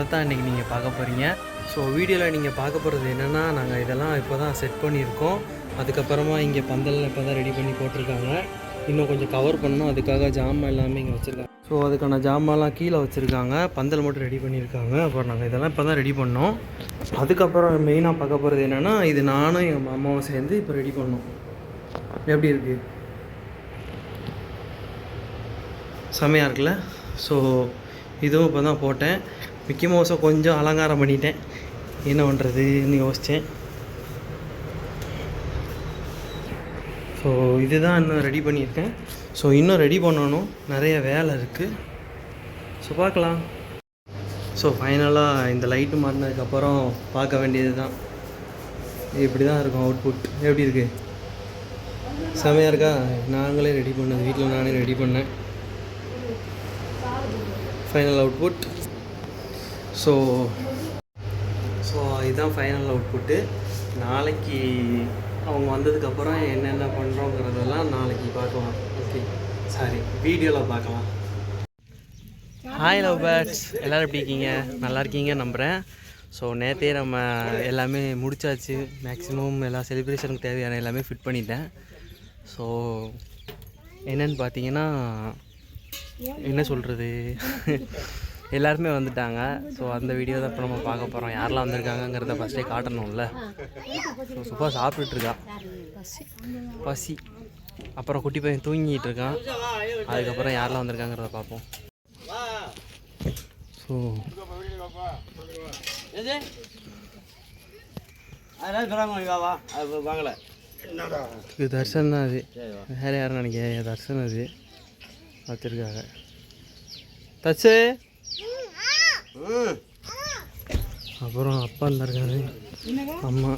அதை தான் இன்றைக்கி நீங்கள் பார்க்க போகிறீங்க ஸோ வீடியோவில் நீங்கள் பார்க்க போகிறது என்னென்னா நாங்கள் இதெல்லாம் இப்போ தான் செட் பண்ணியிருக்கோம். அதுக்கப்புறமா இங்கே பந்தல் இப்போ தான் ரெடி பண்ணி போட்டிருக்காங்க. இன்னும் கொஞ்சம் கவர் பண்ணணும். அதுக்காக ஜாமான் எல்லாமே இங்கே வச்சுருக்காங்க. ஸோ அதுக்கான ஜாமான்லாம் கீழே வச்சுருக்காங்க. பந்தல் மட்டும் ரெடி பண்ணியிருக்காங்க. அப்புறம் நாங்கள் இதெல்லாம் இப்போ தான் ரெடி பண்ணோம். அதுக்கப்புறம் மெயினாக பார்க்க போகிறது என்னென்னா இது நானும் எங்கள் மாமாவும் சேர்ந்து இப்போ ரெடி பண்ணோம். எப்படி இருக்குது செமையாக இருக்குல்ல? ஸோ இதுவும் இப்போ தான் போட்டேன். மிக்கி மவுஸை கொஞ்சம் அலங்காரம் பண்ணிட்டேன். என்ன பண்ணுறதுன்னு யோசித்தேன் ஸோ இதுதான் இன்னும் ரெடி பண்ணியிருக்கேன். ஸோ இன்னும் ரெடி பண்ணணும். நிறைய வேலை இருக்குது ஸோ பார்க்கலாம். ஸோ ஃபைனலாக இந்த லைட்டு மாறினதுக்கப்புறம் பார்க்க வேண்டியது தான் இப்படி தான் இருக்கும் அவுட்புட் எப்படி இருக்குது செமையாக இருக்கா? நாங்களே ரெடி பண்ணது. வீட்டில் நானே ரெடி பண்ணேன். ஃபைனல் அவுட்புட் ஸோ ஸோ இதுதான் ஃபைனல் அவுட்புட்டு நாளைக்கு அவங்க வந்ததுக்கப்புறம் என்னென்ன பண்ணுறோங்கிறதெல்லாம் நாளைக்கு பார்க்கலாம். ஓகே சாரி வீடியோவில் பார்க்கலாம். ஹாய் லவ் பேர்ட்ஸ் எல்லோரும் எப்படி இருக்கீங்க? நல்லா இருக்கீங்க நம்புகிறேன் ஸோ நேற்றே நம்ம எல்லாமே முடிச்சாச்சு. மேக்ஸிமம் எல்லா செலிப்ரேஷனுக்கு தேவையான எல்லாமே ஃபிட் பண்ணிட்டேன். ஸோ என்னென்னு பார்த்தீங்கன்னா என்ன சொல்கிறது எல்லாருமே வந்துட்டாங்க. ஸோ அந்த வீடியோ தான் இப்போ நம்ம பார்க்க போகிறோம் யாரெல்லாம் வந்திருக்காங்கங்கிறத ஃபஸ்ட்டே காட்டணும்ல. ஸோ சூப்பராக சாப்பிட்டுட்ருக்கா. பசி. அப்புறம் குட்டி பையன் தூங்கிட்டு இருக்கான் அதுக்கப்புறம் யாரெல்லாம் வந்திருக்காங்கிறத பார்ப்போம். ஸோ இது தர்ஷன் தான் அது. வேறு யாரும் நினைக்கிறேன் தர்ஷன் அது. வச்சுருக்காங்க தச்சு. அப்புறம் அப்பா இருந்திருக்காரு அம்மா.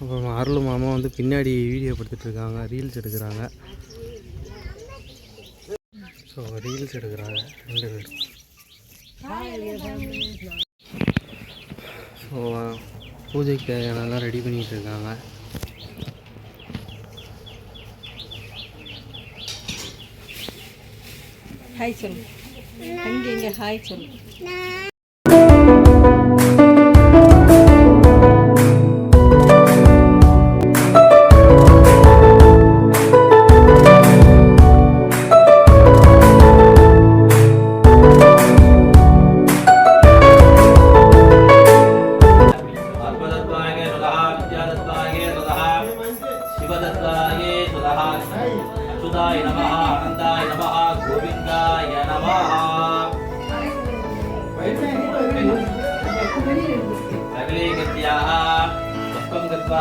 அப்புறம் அருள் மாமா வந்து பின்னாடி வீடியோ எடுத்துட்டு இருக்காங்க ரீல்ஸ் எடுக்கிறாங்க. ஸோ ரீல்ஸ் எடுக்கிறாங்க. ரெண்டு பேரும். ஸோ பூஜைக்கு தேவையானலாம் ரெடி பண்ணிகிட்டு இருக்காங்க ஹாய் சொல்லு அங்கே இங்கே. ஹாய் சொல்லு அச்சுதாய நம ஆனந்தாய நம கோவிந்தாய நம சகலே கத்தியாக புஷ்பம் கத்வா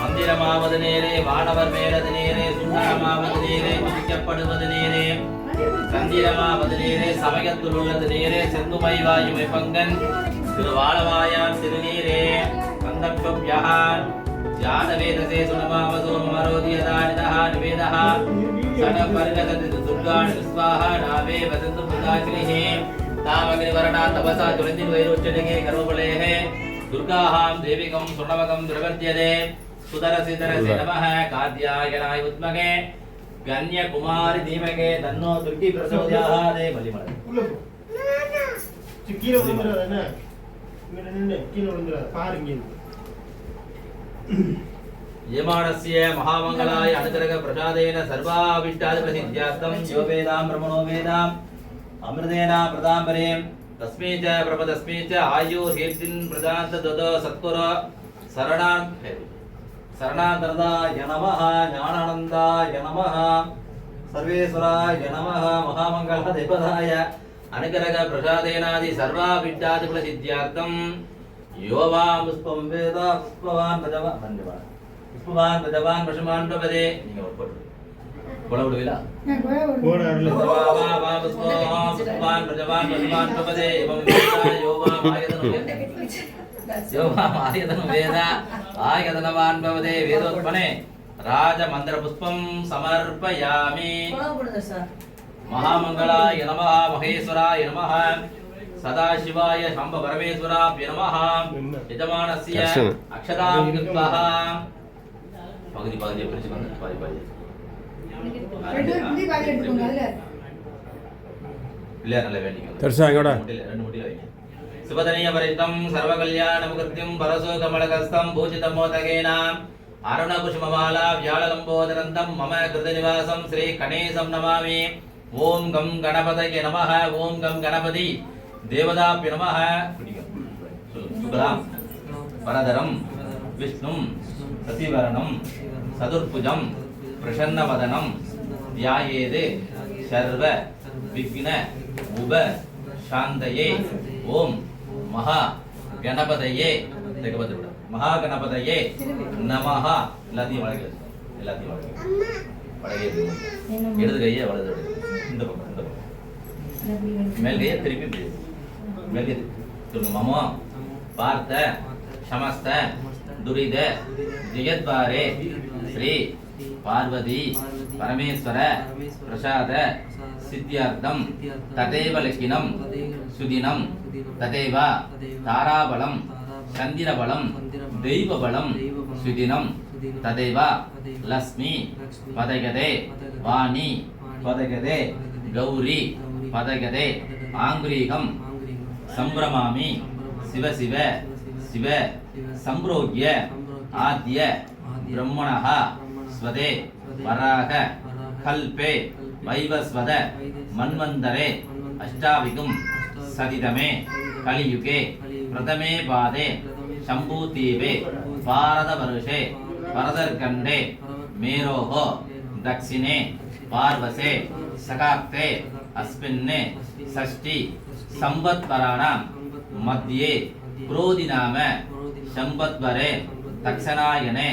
மந்திரமாவது நேரே வானவர் மேலது நேரே சுந்தரமாவது நேரே துதிக்கப்படுவது நேரே. சந்திரமாவது நேரே சமயத்தில் உள்ளது நேரே செந்துமை வாயுமை பங்கன். திருவாளவாயான் திருநீரே சந்தர்ப்பப்யஹான் ஜாதவேதசே சுனமாவசோ மரோதியதானிதः நிவேதः சட பரிணகதி துர்காணி விஸ்வாஹ நாவே வதந்து புதாகிரிஹே தாமகிரிவரணா தபசா துளந்தின் வைரோச்சனகே கர்மபலேஹ துர்காஹாம் தேவிகம் சுணவகம் பிரவர்த்தியதே சுதரசி தரசி நமः காத்யாயனாய உத்மகே கன்யகுமாரி தீமகே தன்னோ துர்கி பிரசோத்யாதே மலிமலை கீழே விழுந்துடாது என்ன இங்க நின்னு கீழே விழுந்துடாது பாருங்க यमानस्य महामङ्गलाय अनुग्रह प्रसादेन सर्वाविष्टादि प्रसिद्ध्यार्थं यो वेदां ब्रह्मणो वेदाम् अमृतेन प्रदाम्बरे तस्मै च प्रपदस्मै च आयुर्हीर्तिन् प्रदान्त दद सत्कुर शरणां शरणान्तरदाय नमः ज्ञानानन्दाय नमः सर्वेश्वराय नमः महामङ्गलदेवताय अनुग्रह प्रसादेनादि யோவாம் புஷ்பம் வேதா புஷ்பவான் ரஜவான் மஞ்சவான் புஷ்பவான் ரஜவான் பசுமான் பதே நீங்க ஒரு போட்டு கொலை விடுவீங்களா புஷ்பவான் ரஜவான் பசுமான் மகாமங்களாய நமஹ மகேஸ்வராய நமஹ சதாசிவாய சம்ப பரமேஸ்வராபிய நமஹாம் யஜமானஸ்ய அக்ஷதாம் கிருத்வாஹாம் பகுதி பகுதியை பிரிச்சுக்கோங்க பாதி பாதி. இல்லையா நல்லா வேண்டிக்கோங்க. தரிசாங்கடா ரெண்டு முடியல வைங்க. சுபதனிய பரித்தம் சர்வகல்யாண முகத்தியம் பரசோ கமலகஸ்தம் பூஜிதமோதகேனாம் அருணபுஷ்மமாலா வியாழலம்போதரந்தம் மம நமாமி. ஓம் கம் கணபதி. தேவதாப்ய நமஹ. சுபலாம் வரதரம் விஷ்ணும் சசிவரணம் சதுர்புஜம் பிரசன்னவதனம் தியாயேது சர்வ விக்ன உப சாந்தயே ஓம் மகா கணபதையே. இதுக்கு பார்த்து விடு. மகா கணபதையே நமஹா. எல்லாத்தையும் வழங்க எல்லாத்தையும் வழங்க வழங்க இடது கையை வலது. இந்த பக்கம் இந்த பக்கம். மேல் கையை திருப்பி இப்படி. மேல் கை சொல்லுங்க மமோ. பார்த்த சமஸ்த துரித ஜெயத்வாரே ஸ்ரீ பார்வதி பரமேஸ்வர பிரசாத சித்தியார்த்தம் ததேவ லக்கினம் சுதினம் ததேவ தாராபலம் சந்திரபலம் தெய்வபலம் சுதினம் ததேவ லக்ஷ்மி பதகதே வாணி பதகதே கௌரி பதகதே ஆங்கிரீகம் சம்பிரமாமி சிவ சிவ சிவ சம்பிரோக்ய ஆத்ய பிரம்மணः ஸ்வதே வராக கல்பே வைவஸ்வத மன்வந்தரே அஷ்டாவிகும் சதிதமே கலியுகே பிரதமே பாதே शम्भूतीवे भारतवर्षे वरदर्कण्डे मेरोः दक्षिणे पार्वसे सकाक्ते अस्मिन् సంవత్సరాణం మధ్యే క్రోధినామ సంవత్సరే దక్షిణాయనే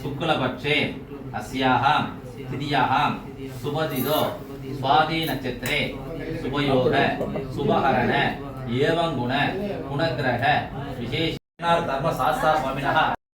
శుక్లపక్షే అస్యాహాం తిథియాహాం శుభదిదో சுவாதி நட்சத்திரே சுபயோக சுபகரண ஏவங்குண குணகிரக விசேஷ தர்ம சாஸ்தா சுவாமினா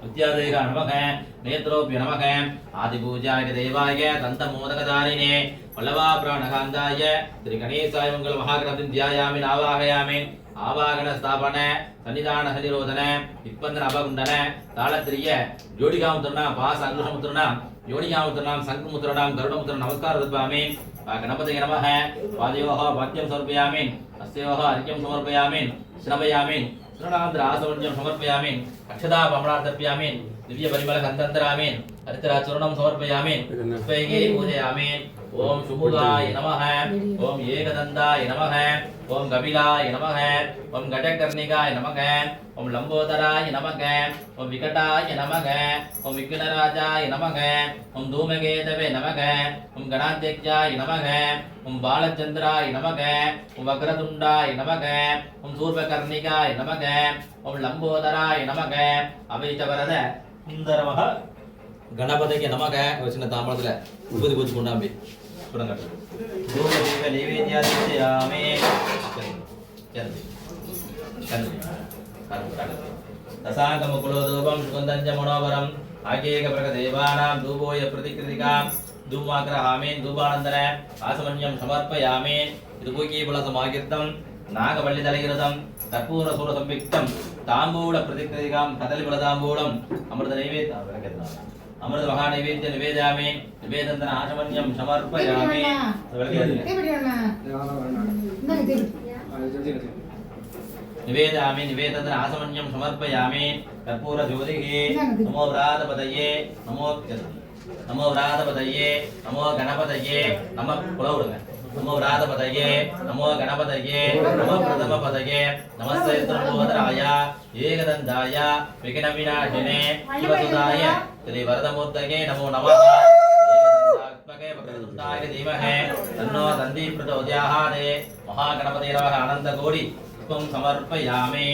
வித்யாதைக நமக நேத்ரோபிய நமக ஆதிபூஜாய தெய்வாய தந்த மோதகதாரினே பல்லவா பிராணகாந்தாய திரு கணேசாய உங்கள் மகாகிரந்தின் தியாயாமின் ஆவாகயாமின் ஆவாகன ஸ்தாபன சன்னிதான சனிரோதன இப்பந்தன அபகுண்டன தாளத்திரிய ஜோடிகாமுத்திரனா பாச அங்குஷமுத்திரனா யோனிகாமுத்திரனாம் சங்குமுத்திரனாம் கருடமுத்திரன் நமஸ்கார தத்வாமி கணபதி நமக பாதயோகா பாத்தியம் சமர்ப்பயாமின் அஸ்யோகா அர்க்கியம் சமர்ப்பயாமின் ஸ்ரவயாமின் चूर्णान्द्रासौन्यं समर्पयामीन् अक्षदा कम्रार्दप्यामीन् दिव्यपरिमलकन्दन्तरामीन् हरितराचूर्णं समर्पयामीन् स्वयगे पूजयामीन् ஓம் சுமுகாய நமக ஓம் ஏகதந்தாய நமக ஓம் கபிலாய நமக ஓம் கடகர்ணிகாய நமக ஓம் லம்போதராய நமக ஓம் விகட்டாய நமக ஓம் விக்னராஜாய நமக ஓம் தூமகேதவே நமக ஓம் கணாத்தியாய நமக ஓம் பாலச்சந்திராய நமக ஓம் வக்ரதுண்டாய நமக ஓம் சூர்பகர்ணிகாய நமக ஓம் லம்போதராய நமக அவைத்தவரத சுந்தரமாக கணபதிக்கு நமக சின்ன தாமரத்தில் உபதி பூச்சி கொண்டாம்பி சுடங்க தூமதீப நைவேத்தியாதியாமே சரி சரி दशाङ्गमुकुलोदूपं सुगन्धञ्च मनोहरम् आकेकप्रकदेवानां धूपोय प्रतिकृतिकां धूमाग्रहामि धूपानन्दन आसमन्यं समर्पयामि धूपकीफलसमाकीर्तं नागवल्लितलगिरतं कर्पूरसूरसंयुक्तं ताम्बूलप्रतिकृतिकां कदलीफलताम्बूलम् अमृतनैवेद्य अमृत महानैवेद्य निवेदयामि निवेदन आचमन्यम समर्पयामि निवेदयामि निवेदन आचमन्यम समर्पयामि कर्पूर ज्योतिः नमो व्रातपतये नमो नमो व्रातपतये नमो गणपतये नम कुलवुडुங்க नमो व्रातपतये नमो गणपतये नमो प्रथमपतये नमस्ते त्रिभुवनराय एकदन्ताय विघ्नविनाशिने शिवसुताय श्री वरदमूर्तये नमो नमः एकदन्तात्मके वक्रतुण्डाय धीमहि तन्नो तन्दी प्रचोदयात् महागणपते नमः अनन्तकोटि पुष्पं समर्पयामि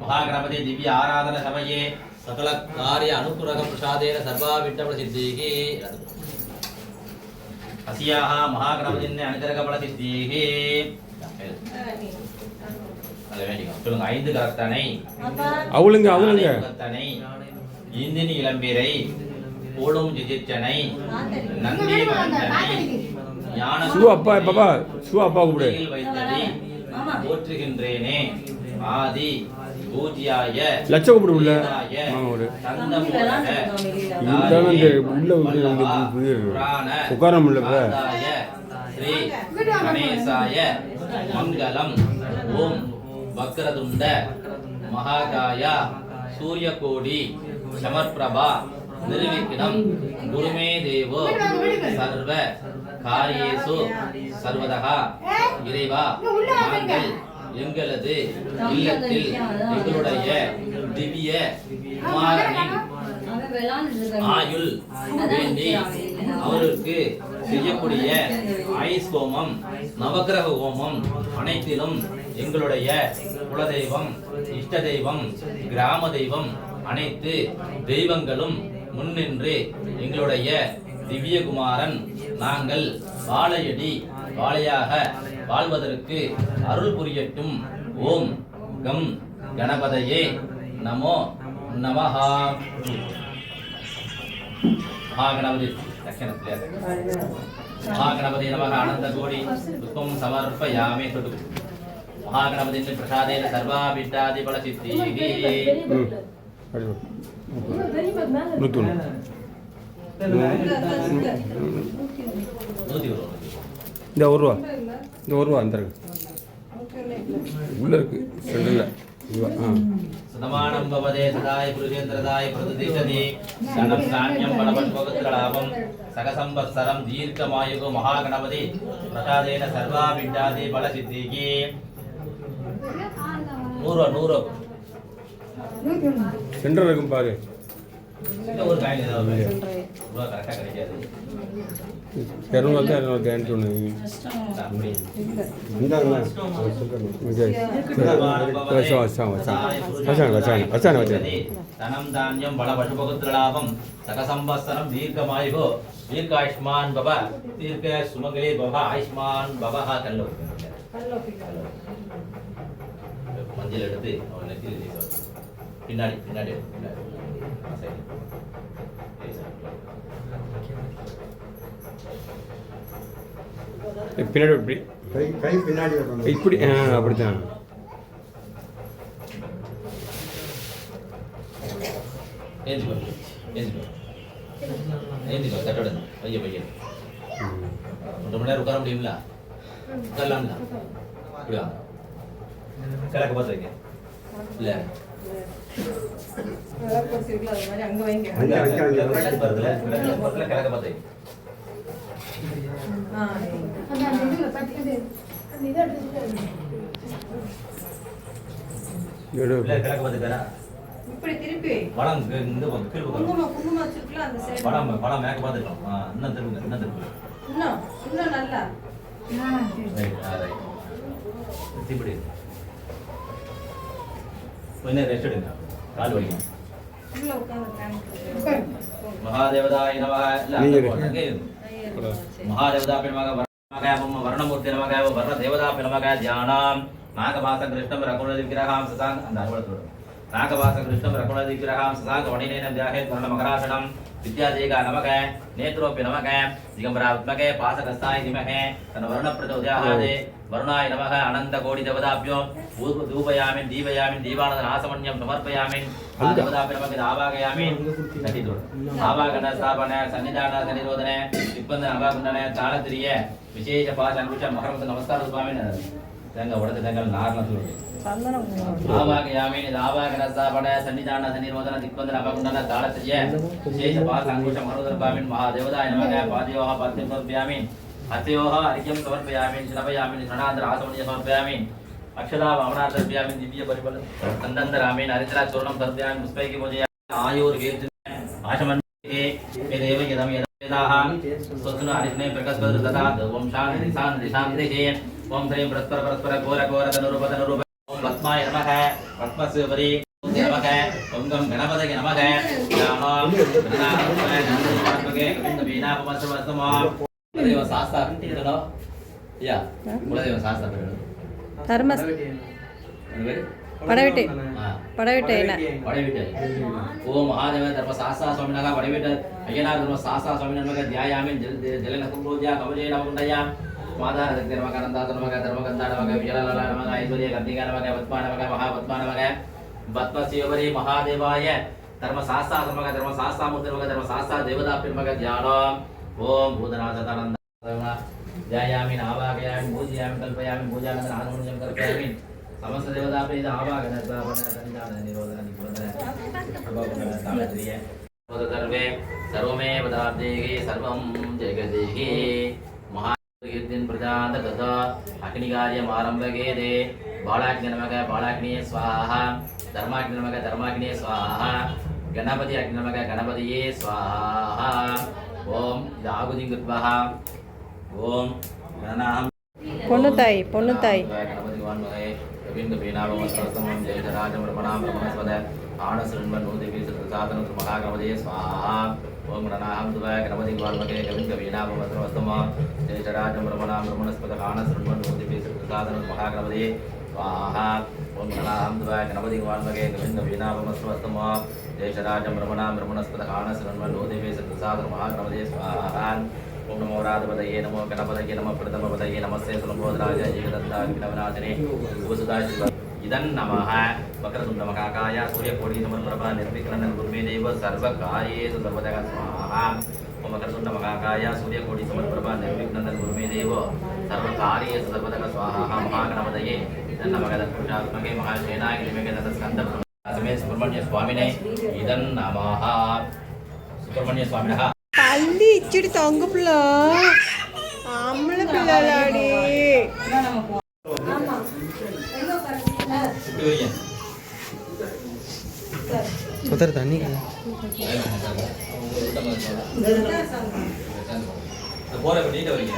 महागणपति दिव्य आराधन समये सकल कार्य अनुपूरक प्रसादेन सर्वा विट्टपल सिद्धिः அசியாக மகாகணபதியின் அனுகிரக பல சித்தியே நல்ல வேண்டிக்கும் சொல்லுங்க ஐந்து கரத்தனை அவளுங்க அவளுங்க கரத்தனை இந்தினி இளம்பீரை போடும் ஜிஜிச்சனை நந்தி ஞான ஷூ அப்பா பாப்பா ஷூ அப்பா கூப்பிடு. வைத்தடி போற்றுகின்றேனே. ஆதி பூஜ்யாய லட்ச கூப்பிடு உள்ள. ஒரு உள்ள. உட்கார முடியல ஸ்ரீ கணேசாய மங்களம். ஓம் வக்ரதுண்ட மகாகாய சூரியகோடி சமர்பிரபா நிர்விக்னம் குருமே தேவோ சர்வ காரியேசு சர்வதகா. இறைவா நாங்கள் எங்களது இல்லத்தில் எங்களுடைய திவ்ய குமாரனின் ஆயுள் வேண்டி அவருக்கு செய்யக்கூடிய ஐஸ் ஹோமம் நவக்கிரக ஹோமம் அனைத்திலும் எங்களுடைய குலதெய்வம் இஷ்ட தெய்வம் கிராம தெய்வம் அனைத்து தெய்வங்களும் முன்னின்று எங்களுடைய திவ்யகுமாரன் நாங்கள் வாழையடி வாழையாக வாழ்வதற்கு அருள் புரியட்டும். ஓம் கம் கணபதையே நமோ நமஹா. மகாகணபதி தட்சிணத்திலே மகாகணபதி நமக அனந்த கோடி புஷ்பம் சமர்ப்பயாமே தொடு. மகாகணபதி பிரசாதேன சர்வாபிட்டாதி பல சித்திகி நூற்றி ஒன்று இந்த ஒரு ரூபா. இந்த ஒரு ரூபா இருக்கு. உள்ள இருக்கு. சென்டரில் சுதமானம் பவதே சதாய புருஷேந்திரதாய பிரதிஷ்டதி. தனம் நாண்யம் பலபட்பகுத்ரலாபம் சகசம்பத்சரம் தீர்க்கமாயுகு மகாகணபதி. பிரசாதேன சர்வாபிண்டாதி பல சித்திகி நூறு நூறு சென்டர் இருக்கும் பாரு. இந்த ஒரு காயின் ஒன்று வச்சாங்க வச்சாங்க வச்சாங்க. வச்சாங்க தனம் தானியம் பல தீர்க்கமாயுகோ தீர்க்காயுஷ்மான் பவ தீர்க்க பவ ஆயுஷ்மான் மஞ்சள் எடுத்து அவன் நெத்தியில் பின்னாடி பின்னாடி பின்னாடி. பின்னாடி இப்படி கை கை பின்னாடி இப்படி ஆ அப்படித்தான். ஏந்திக்கோ ஏந்திக்கோ ஏந்திக்கோ தட்டோட பைய பையன் ஒன்றரை மணி நேரம் உட்கார முடியுங்களா உட்காரலாம்ல? கிழக்கு இல்லை. இப்படி திருப்பி படம் இந்த பக்கம் கீழ் குங்குமம் குங்குமம் வச்சிருக்கலாம் அந்த சைடு படம் படம் மேக்க பார்த்துருக்கோம் ஆ இன்னும் திரும்புங்க இன்னும் திரும்புங்க இன்னும் இன்னும் நல்லா. ஆ சரி ரைட். ஆ ரைட் இப்படி கொஞ்சம் ரெஸ்ட் எடுங்க. கால் வலிக்கும். மகாதேவதாய நமக நமக வரணமக வர்ணமூர்த்தி நமக வர்ண தேவதாபி நமக தியானம் நாகமாச கிருஷ்ணம் ரகுணதி விக்கிரகாம் சசாங் அந்த அறுவலத்தோடு நாகவாச கிருஷ்ணம் ரகுணதி விக்கிரகாம் சசாங்க வணிநேனம் தியாகேத் வர்ண மகராசனம் வித்யாதேகா நமக நேத்ரோப்பி நமக திகம்பராத்மகே பாசகஸ்தாய் திமகே தன வர்ண பிரச்சோதயாதே வருணாய நமக அனந்த கோடி தேவதாபியோ பூர்வ தூபயாமின் தீபயாமின் தீபானந்த நாசமன்யம் சமர்ப்பயாமின் தேவதாபி நமக்கு ஆவாகயாமின் ஆவாகன ஸ்தாபன சன்னிதான சன்னிரோதன திப்பந்த நவாகுண்டன தாளத்திரிய விசேஷ பாச அனுஷ மகரமத நமஸ்கார சுவாமி தேங்காய் உடச்ச தேங்காய் நார்லாம் சொல்லுவேன் மகாதேவதாய நமக பாதியோக பத்தியாமின் அத்தையோக அரிக்கம் சமர்ப்பயாமின். சிலபயாமின் ஓம் ஹ்ரீம் பரஸ்பர பரஸ்பர கோர கோர தனுரூப தனுரூப. ஓம் பத்மாய நமக. பத்மசுபரி. நமக. பொங்கம் கணபதகி நமக. குலதெய்வ சாஸ்தா అంటారు యా కులదైవ శాస్త్ర ధర్మ படவிட்டை. படவிட்டை படவிட்டை. ஓம் மகாதேவ தர்ம சாஸ்தா சுவாமினாக படவிட்டை. ஐயனார் தர்ம சாஸ்தா சுவாமி தியாயாமி ஜல ஜலநகும்போதியா கவலே மாதாரதுக்கு நமக அனந்தாத நமக தர்மகந்தா நமக விஜயலலா நமக ஐஸ்வர்ய கர்ணிகா நமக பத்மா நமக மகாபத்மா நமக பத்மசியோபரி மகாதேவாய தர்மசாஸ்தா நமக தர்மசாஸ்தாமூர்த்தி நமக தர்மசாஸ்தா தேவதாப்பி நமக தியானம் ஓம் பூதநாதனந்த ध्यायामि आवाहयामि पूजयामि कल्पयामि पूजानन्दन आनुमन्यं कल्पयामि समस्त देवतापीत आवाहननिरोधनिरोधनिरोधने सर्वमे पदार्थेः सर्वं जगदेः பிரஜாந்தகத அக்னிகாரியம் ஆரம்பகேதே பாலாக்னி நமக பாலாக்னியே ஸ்வாஹா தர்மாக்னி நமக தர்மாக்னியே ஸ்வாஹா கணபதி அக்னி நமக கணபதியே ஸ்வாஹா ஓம் இது ஆகுதி குத்வஹா ஓம் கணநாம் பொண்ணுத்தாய் பொண்ணுத்தாய் கணபதி வான்மகே கவிந்து பீனாபமஸ்தம் ஜெயராஜம் பிரபணாம் பிரபணஸ்வத ஆனசரண்மன்தேசாதனம் மகாகணபதே. ஸ்வாஹா. ஓம் கணநாகம் துவ கணபதி குவால்மகே கவின் கவீனா பவத்ரவஸ்தமா ஜெயசராஜம் பிரமணா பிரமணஸ்பத ஆனசரண்மன் ஓதிபேசாதனம் மகாகணபதே. ஸ்வாஹா. ஓம் கணநாகம் துவ கணபதி குவால்மகே கவின் கவீனா பவத்ரவஸ்தமா ஜெயசராஜம் பிரமணா பிரமணஸ்பத ஆனசரண்மன் ஓதிபேசாதனம் ஸ்வாஹா. ओम नमो राधपतये नमो गणपतये नमः प्रथमपतये नमस्ते सुलभोधराजाय जगदत्ता विघ्नवराजने वसुदाय తన్నమ వక్రతుండ మహాకాయ సూర్యకోటి సమర్ప్రభ నిర్విఘ్న గుర్మే దేవ సర్వకార్యేషు సర్వదా స్వాహ వక్రతుండ మహాకాయ సూర్యకోటి సమర్ప్రభ నిర్విఘ్న గుర్మే దేవ సర్వకార్యేషు సర్వదా స్వాహ మహాగణపతయే తన్నమగద పురుషాత్మకే మహాసేనాగిరిమేక తస్కంద సమే సుబ్రహ్మణ్య స్వామినే ఇదన్ నమః సుబ్రహ్మణ్య స్వామినః తల్లి ఇచ్చుడి తొంగుపులో ఆమ్ల పిల్లలాడి ஒருத்தர் தண்ணி போற நீட்ட வரீங்க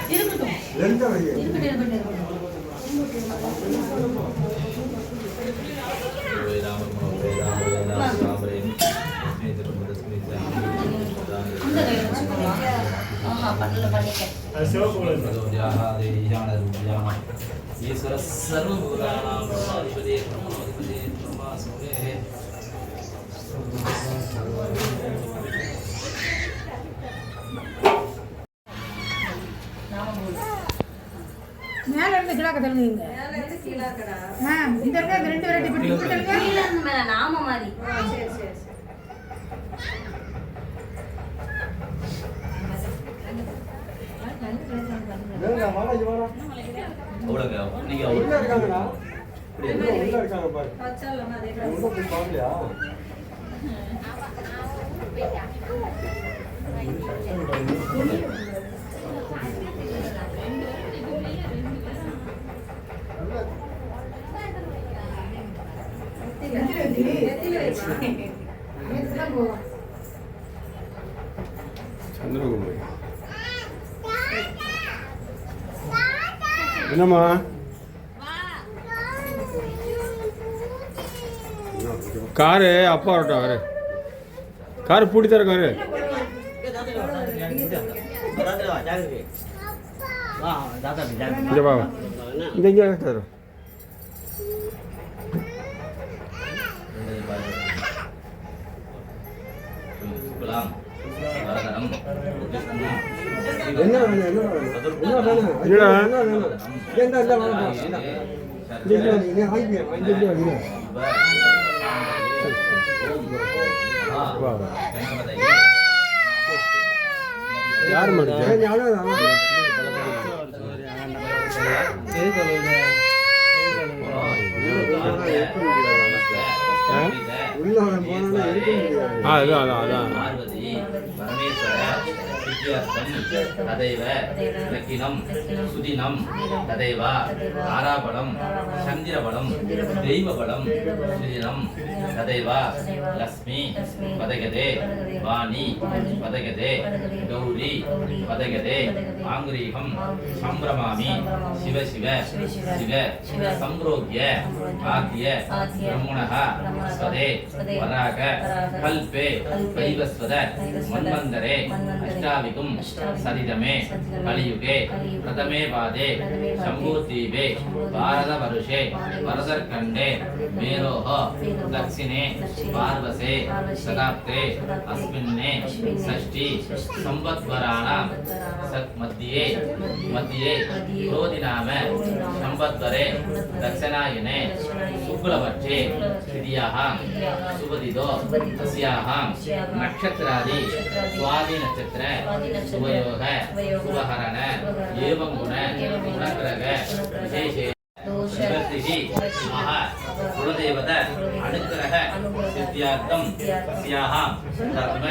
சிவப்பு கலர் ஈஸ்வர சர்வபூதானாம் பிரம்மாதிபதி பிரம்மாதிபதி பிரம்மா சுரே மேல இருந்து கிழக்க தள்ளுங்க இந்த இருக்க இந்த ரெண்டு வெரைட்டி பிடிச்சி கொடுத்துருங்க நாம மாதிரி. சரி சரி சரி. அவ்வளோங்க நீங்க உள்ள இருக்காங்கடா அப்படியே உள்ள இருக்காங்க பாரு வச்சாலும் அதே உள்ள போய் பாக்கலையா நெத்தியில வச்சு நேற்று தான் போவோம் என்னம்மா? காரு அப்பா வரட்டும் அவரு. காரு பூட்டி தர காரு. இங்க இங்க தரும் என்ன வேணும் என்ன வேணும்? வேணும்? வேணும்? வேணும்? அதான் அதான். அதான் பார்வதி பரமேஸ்வர சித்தியார்த்தம் ததைவ. லக்கினம் சுதினம் ததைவ. தாராபலம் சந்திரபலம் தெய்வபலம். சுதினம் ததைவ. லக்ஷ்மி பதகதே. வாணி பதகதே. கௌரி பதகதே. ஆங்கிரீகம் சம்பிரமாமி. சிவ சிவ. சிவ. சம்ரோக்ய ஆத்திய பிரம்மணः ஸ்வதே. வராக கல்பே. வைவஸ்வத மன்வந்தரே அஷ்டாவிக सदिदमे कलियुगे प्रथमे पादे शम्भुद्वीपे भारतवर्षे वरदर्खण्डे मेरोः, दक्षिणे, पार्वसे शताब्दे अस्मिन्ने, षष्ठी संवत्सराणां मध्ये मध्ये, क्रोधिनाम संवत्सरे दक्षिणायने तृतीयाः अस्याः नक्षत्रादि एवं गुण, गुणग्रह விலக விசேஷ சுகர்த்திகி மக குலதேவத அனுக்கிரக சித்தியார்த்தம் தஸ்யாக தர்ம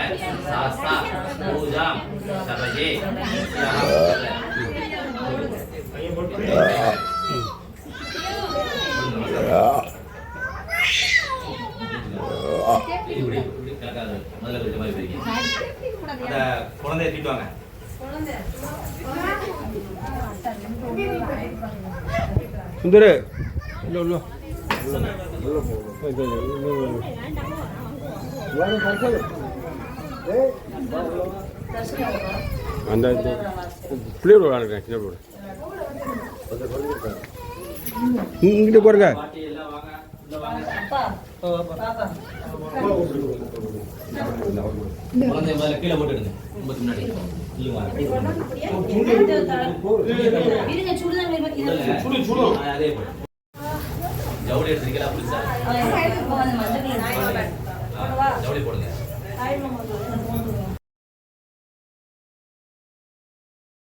சாஸ்தா பூஜாம் சபஜே முதல்ல குழந்தைய தீட்டுவாங்க. சுந்தர். இல்லை உள்ள வேணும் பசங்க ஏய் அந்த பிள்ளையோட விளாடுறேன் சின்ன பிள்ளை இங்கிட்ட போறங்க. கீழே போட்டுடுங்க. முன்னாடி. ஜவுளி எடுத்துருக்கீங்களா புதுசா ஜவுளி போடுங்க